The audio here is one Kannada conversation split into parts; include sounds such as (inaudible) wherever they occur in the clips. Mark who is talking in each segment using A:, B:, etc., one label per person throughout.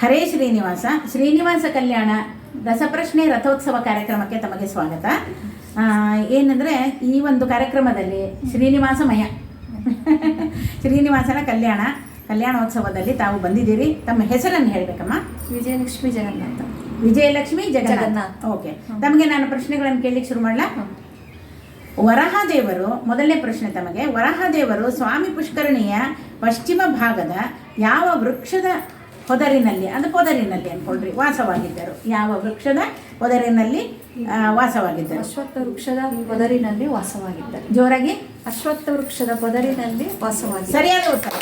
A: ಹರೇ ಶ್ರೀನಿವಾಸ. ಶ್ರೀನಿವಾಸ ಕಲ್ಯಾಣ ರಸಪ್ರಶ್ನೆ ರಥೋತ್ಸವ ಕಾರ್ಯಕ್ರಮಕ್ಕೆ ತಮಗೆ ಸ್ವಾಗತ. ಏನಂದ್ರೆ ಈ ಒಂದು ಕಾರ್ಯಕ್ರಮದಲ್ಲಿ ಶ್ರೀನಿವಾಸಮಯ. (laughs) ಶ್ರೀನಿವಾಸನ ಕಲ್ಯಾಣ ಕಲ್ಯಾಣೋತ್ಸವದಲ್ಲಿ ತಾವು ಬಂದಿದ್ದೀರಿ. ತಮ್ಮ ಹೆಸರನ್ನು ಹೇಳಬೇಕಮ್ಮ?
B: ವಿಜಯಲಕ್ಷ್ಮಿ ಜಗನ್ನಾಥ.
A: ವಿಜಯಲಕ್ಷ್ಮಿ ಜಗನ್ನಾಥ್. ಓಕೆ ತಮಗೆ ನಾನು ಪ್ರಶ್ನೆಗಳನ್ನು ಕೇಳಲಿಕ್ಕೆ ಶುರು ಮಾಡಲ? ವರಹದೇವರು ಮೊದಲನೇ ಪ್ರಶ್ನೆ ತಮಗೆ ವರಹದೇವರು ಸ್ವಾಮಿ ಪುಷ್ಕರಣಿಯ ಪಶ್ಚಿಮ ಭಾಗದ ಯಾವ ವೃಕ್ಷದ ಹೊದರಿನಲ್ಲಿ ಅದು ಪೊದರಿನಲ್ಲಿ ಅನ್ಕೊಳ್ರಿ ವಾಸವಾಗಿದ್ದರು. ಯಾವ ವೃಕ್ಷದ ಪೊದರಿನಲ್ಲಿ ವಾಸವಾಗಿದ್ದರು?
B: ಅಶ್ವತ್ಥ ವೃಕ್ಷದ ಪೊದರಿನಲ್ಲಿ ವಾಸವಾಗಿದ್ದರು.
A: ಜೋರಾಗಿ?
B: ಅಶ್ವತ್ಥ ವೃಕ್ಷದ ಪೊದರಿನಲ್ಲಿ ವಾಸವಾಗಿ
A: ಸರಿಯಾದ ಉತ್ತರ.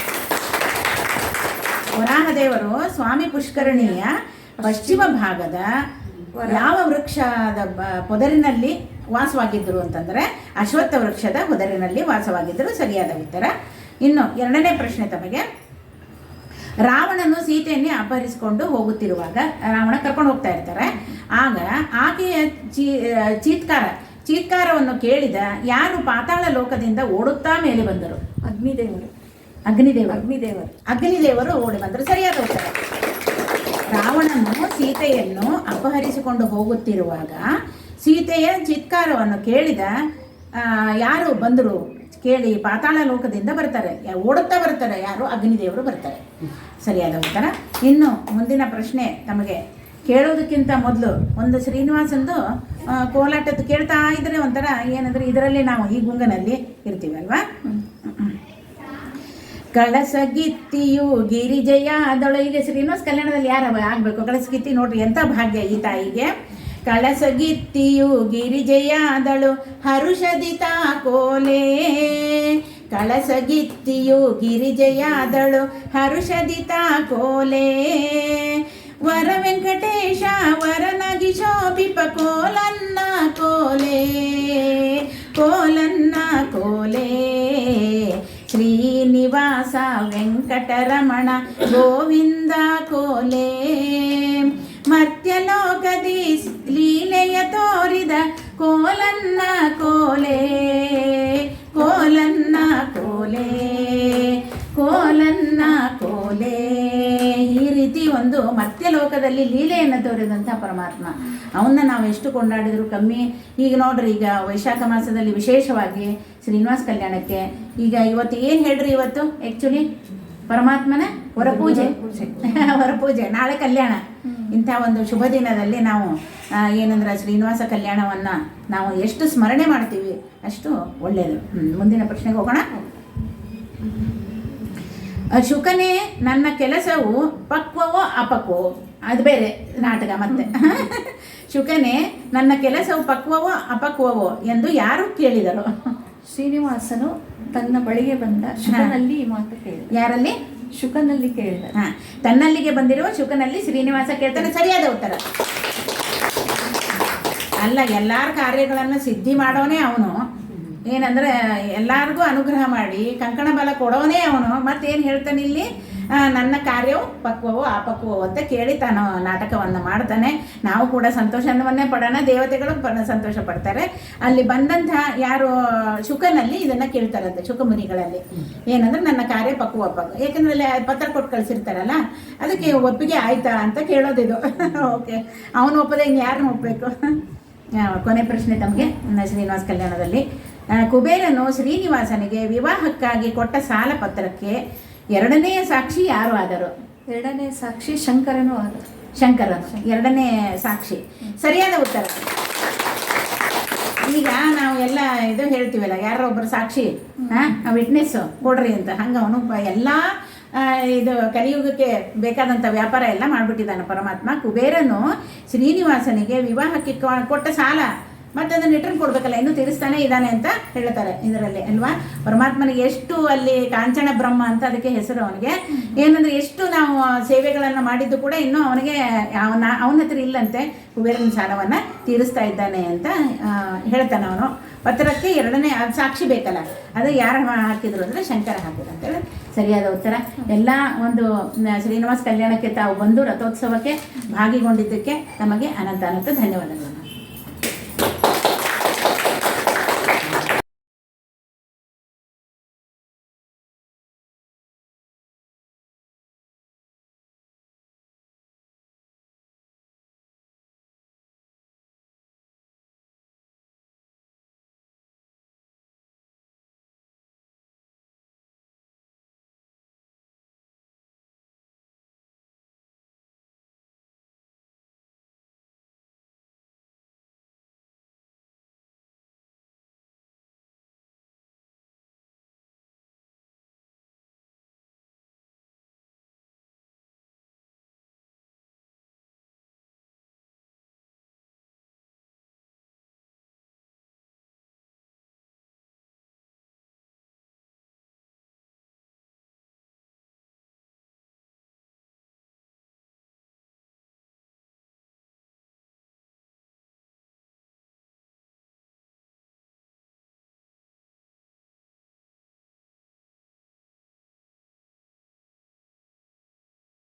A: ವರಾಹದೇವರು ಸ್ವಾಮಿ ಪುಷ್ಕರಣಿಯ ಪಶ್ಚಿಮ ಭಾಗದ ಯಾವ ವೃಕ್ಷದ ಪೊದರಿನಲ್ಲಿ ವಾಸವಾಗಿದ್ದರು ಅಂತಂದ್ರೆ ಅಶ್ವತ್ಥ ವೃಕ್ಷದ ಪೊದರಿನಲ್ಲಿ ವಾಸವಾಗಿದ್ದರು. ಸರಿಯಾದ ಉತ್ತರ. ಇನ್ನು ಎರಡನೇ ಪ್ರಶ್ನೆ ತಮಗೆ. ರಾವಣನು ಸೀತೆಯನ್ನೇ ಅಪಹರಿಸಿಕೊಂಡು ಹೋಗುತ್ತಿರುವಾಗ ರಾವಣ ಕರ್ಕೊಂಡು ಹೋಗ್ತಾ ಇರ್ತಾರೆ. ಆಗ ಆಕೆಯ ಚೀ ಚೀತ್ಕಾರ ಚೀತ್ಕಾರವನ್ನು ಕೇಳಿದ ಯಾರು ಪಾತಾಳ ಲೋಕದಿಂದ ಓಡುತ್ತಾ ಮೇಲೆ ಬಂದರು?
B: ಅಗ್ನಿದೇವರು.
A: ಅಗ್ನಿದೇವರು.
B: ಅಗ್ನಿದೇವರು.
A: ಅಗ್ನಿದೇವರು ಓಡಿ ಬಂದರು ಸರಿಯಾದ ಉತ್ತರ. ರಾವಣನು ಸೀತೆಯನ್ನು ಅಪಹರಿಸಿಕೊಂಡು ಹೋಗುತ್ತಿರುವಾಗ ಸೀತೆಯ ಚಿತ್ಕಾರವನ್ನು ಕೇಳಿದ ಯಾರು ಬಂದರು? ಕೇಳಿ ಪಾತಾಳ ಲೋಕದಿಂದ ಬರ್ತಾರೆ. ಓಡುತ್ತಾ ಬರ್ತಾರೆ, ಯಾರು ಅಗ್ನಿದೇವರು ಬರ್ತಾರೆ. ಸರಿಯಾದ ಉತ್ತರ? ಇನ್ನು ಮುಂದಿನ ಪ್ರಶ್ನೆ ತಮಗೆ ಕೇಳೋದಕ್ಕಿಂತ ಮೊದಲು ಒಂದು ಶ್ರೀನಿವಾಸಂದು ಕೋಲಾಟದ್ದು ಕೇಳ್ತಾ ಇದ್ರೆ ಒಂಥರ ಏನಂದ್ರೆ ಇದರಲ್ಲಿ ನಾವು ಈ ಗುಂಗನಲ್ಲಿ ಇರ್ತೀವಲ್ವಾ? ಕಳಸಗಿತ್ತಿಯು ಗಿರಿಜಯಾದಳು ಈಗ ಶ್ರೀನಿವಾಸ ಕಲ್ಯಾಣದಲ್ಲಿ ಯಾರು ಆಗಬೇಕು? ಕಳಸಗಿತ್ತಿ ನೋಡ್ರಿ, ಎಂತ ಭಾಗ್ಯ ಈ ತಾಯಿಗೆ? ಕಳಸಗಿತ್ತಿಯು ಗಿರಿಜಯಾದಳು ಹರುಷದಿ ಕೋಲೆ ಕಳಸಗಿತ್ತಿಯು ಗಿರಿಜಯಾದಳು ಹರುಷದಿ ಕೋಲೆ ವರ ವೆಂಕಟೇಶ ವರನಗಿ ಶೋಭಿಪ ಕೋಲನ್ನ ಕೋಲೆ. ಕೋಲನ್ನ ಕೋಲೆ. ಶ್ರೀನಿವಾಸ ವೆಂಕಟರಮಣ ಗೋವಿಂದ ಕೋಲೆ. ಮರ್ತ್ಯಲೋಕದಿ ಲೀಲೆಯ ತೋರಿದ ಕೋಲನ್ನ ಕೋಲೆ ಕೋಲನ್ನ ಕೋಲೆ ಕೋಲನ್ನ ಕೋಲೆ. ಈ ರೀತಿ ಒಂದು ಮರ್ತ್ಯಲೋಕದಲ್ಲಿ ಲೀಲೆಯನ್ನು ತೋರಿದಂಥ ಪರಮಾತ್ಮ. ಅವನ್ನ ನಾವು ಎಷ್ಟು ಕೊಂಡಾಡಿದ್ರು ಕಮ್ಮಿ. ಈಗ ನೋಡ್ರಿ ಈಗ ವೈಶಾಖ ಮಾಸದಲ್ಲಿ ವಿಶೇಷವಾಗಿ ಶ್ರೀನಿವಾಸ ಕಲ್ಯಾಣಕ್ಕೆ ಈಗ ಇವತ್ತು ಏನು ಹೇಳ್ರಿ ಇವತ್ತು? ಆ್ಯಕ್ಚುಲಿ ಪರಮಾತ್ಮನ ಹೊರಪೂಜೆ ಹೊರಪೂಜೆ (laughs) ನಾಳೆ ಕಲ್ಯಾಣ. ಇಂಥ ಒಂದು ಶುಭ ದಿನದಲ್ಲಿ ನಾವು ಏನಂದ್ರೆ ಶ್ರೀನಿವಾಸ ಕಲ್ಯಾಣವನ್ನು ನಾವು ಎಷ್ಟು ಸ್ಮರಣೆ ಮಾಡ್ತೀವಿ ಅಷ್ಟು ಒಳ್ಳೆಯದು ಮುಂದಿನ ಪ್ರಶ್ನೆಗೆ ಹೋಗೋಣ. ಶುಕನೇ ನನ್ನ ಕೆಲಸವು ಪಕ್ವವೋ ಅಪಕ್ವವೋ? ಅದು ಬೇರೆ ನಾಟಕ ಮತ್ತೆ. (laughs) ಶುಕನೇ ನನ್ನ ಕೆಲಸವು ಪಕ್ವವೋ ಅಪಕ್ವವೋ ಎಂದು ಯಾರು ಕೇಳಿದರು?
B: ಶ್ರೀನಿವಾಸನು ತನ್ನ ಬಳಿಗೆ ಬಂದ ಶುಕನಲ್ಲಿ ಮಾತು ಕೇಳಿ
A: ಯಾರಲ್ಲಿ?
B: ಶುಕನಲ್ಲಿ ಕೇಳಿದ
A: ಹಾ, ತನ್ನಲ್ಲಿಗೆ ಬಂದಿರುವ ಶುಕನಲ್ಲಿ ಶ್ರೀನಿವಾಸ ಕೇಳ್ತಾನೆ, ಸರಿಯಾದ ಉತ್ತರ. ಅಲ್ಲ, ಎಲ್ಲಾರ ಕಾರ್ಯಗಳನ್ನು ಸಿದ್ಧಿ ಮಾಡೋನೇ ಅವನು. ಏನಂದ್ರೆ, ಎಲ್ಲಾರ್ಗೂ ಅನುಗ್ರಹ ಮಾಡಿ, ಕಂಕಣ ಬಲ ಕೊಡೋನೇ ಅವನು. ಮತ್ತೇನು ಹೇಳ್ತಾನೆ ಇಲ್ಲಿ? ನನ್ನ ಕಾರ್ಯವು ಪಕ್ವವೋ ಅಪಕ್ವವು ಅಂತ ಕೇಳಿ ತಾನು ನಾಟಕವನ್ನು ಮಾಡ್ತಾನೆ. ನಾವು ಕೂಡ ಸಂತೋಷವನ್ನೇ ಪಡೋಣ, ದೇವತೆಗಳು ಸಂತೋಷ ಪಡ್ತಾರೆ ಅಲ್ಲಿ ಬಂದಂತಹ ಯಾರು ಶುಕನಲ್ಲಿ ಇದನ್ನ ಕೇಳ್ತಾರಂತೆ, ಶುಕಮುನಿಗಳಲ್ಲಿ. ಏನಂದ್ರೆ, ನನ್ನ ಕಾರ್ಯ ಪಕ್ವ ಪಕ್ವ ಯಾಕಂದ್ರೆ ಅಲ್ಲಿ ಪತ್ರ ಕೊಟ್ಟು ಕಳ್ಸಿರ್ತಾರಲ್ಲ, ಅದಕ್ಕೆ ಒಪ್ಪಿಗೆ ಆಯ್ತಾ ಅಂತ ಕೇಳೋದಿದು. (laughs) ಓಕೆ, ಅವನು ಒಪ್ಪದೆ ಇನ್ನು ಯಾರನ್ನ ಒಪ್ಪಬೇಕು ಕೊನೆ ಪ್ರಶ್ನೆ ತಮಗೆ ಶ್ರೀನಿವಾಸ ಕಲ್ಯಾಣದಲ್ಲಿ. ಕುಬೇರನು ಶ್ರೀನಿವಾಸನಿಗೆ ವಿವಾಹಕ್ಕಾಗಿ ಕೊಟ್ಟ ಸಾಲ ಪತ್ರಕ್ಕೆ ಎರಡನೆಯ ಸಾಕ್ಷಿ ಯಾರು ಆದರು?
B: ಎರಡನೇ ಸಾಕ್ಷಿ ಶಂಕರನು ಆದರು.
A: ಶಂಕರ ಎರಡನೇ ಸಾಕ್ಷಿ. ಸರಿಯಾದ ಉತ್ತರ. ಈಗ ನಾವು ಎಲ್ಲ ಇದು ಹೇಳ್ತೀವಲ್ಲ ಯಾರೋ ಒಬ್ಬರು ಸಾಕ್ಷಿ ವಿಟ್ನೆಸ್ ಕೊಡ್ರಿ ಅಂತ. ಹಂಗ ಅವನು ಎಲ್ಲ ಇದು ಕಲಿಯುಗಕ್ಕೆ ಬೇಕಾದಂಥ ವ್ಯಾಪಾರ ಎಲ್ಲ ಮಾಡಿಬಿಟ್ಟಿದ್ದಾನೆ ಪರಮಾತ್ಮ. ಕುಬೇರನು ಶ್ರೀನಿವಾಸನಿಗೆ ವಿವಾಹಕ್ಕೆ ಕೊಟ್ಟ ಸಾಲ. ಮತ್ತೆ ಅದನ್ನು ರಿಟರ್ನ್ ಕೊಡ್ಬೇಕಲ್ಲ ಇನ್ನೂ ತೀರಿಸ್ತಾನೆ ಇದ್ದಾನೆ ಅಂತ ಹೇಳ್ತಾರೆ ಇದರಲ್ಲಿ ಅಲ್ವಾ? ಪರಮಾತ್ಮನಿಗೆ ಎಷ್ಟು ಅಲ್ಲಿ ಕಾಂಚನ ಬ್ರಹ್ಮ ಅಂತ ಅದಕ್ಕೆ ಹೆಸರು ಅವನಿಗೆ. ಏನಂದ್ರೆ ಎಷ್ಟು ನಾವು ಸೇವೆಗಳನ್ನು ಮಾಡಿದ್ದು ಕೂಡ ಇನ್ನೂ ಅವನಿಗೆ ಅವನ ಅವನ ಹತ್ರ ಇಲ್ಲಂತೆ. ಕುಬೇರನ ಸಾಲವನ್ನ ತೀರಿಸ್ತಾ ಇದ್ದಾನೆ ಅಂತ ಹೇಳ್ತಾನೆ ಅವನು. ಪತ್ರಕ್ಕೆ ಎರಡನೇ ಸಾಕ್ಷಿ ಬೇಕಲ್ಲ ಅದು ಯಾರು ಹಾಕಿದ್ರು ಅಂದ್ರೆ ಶಂಕರ ಹಾಕಿದ್ರು ಅಂತೇಳಿ ಸರಿಯಾದ ಉತ್ತರ. ಎಲ್ಲ ಒಂದು ಶ್ರೀನಿವಾಸ್ ಶ್ರೀನಿವಾಸ ಕಲ್ಯಾಣಕ್ಕೆ ತಾವು ಬಂದು ರಥೋತ್ಸವಕ್ಕೆ ಭಾಗಿಗೊಂಡಿದ್ದಕ್ಕೆ ನಮಗೆ ಅನಂತ ಅನಂತ ಧನ್ಯವಾದಗಳು.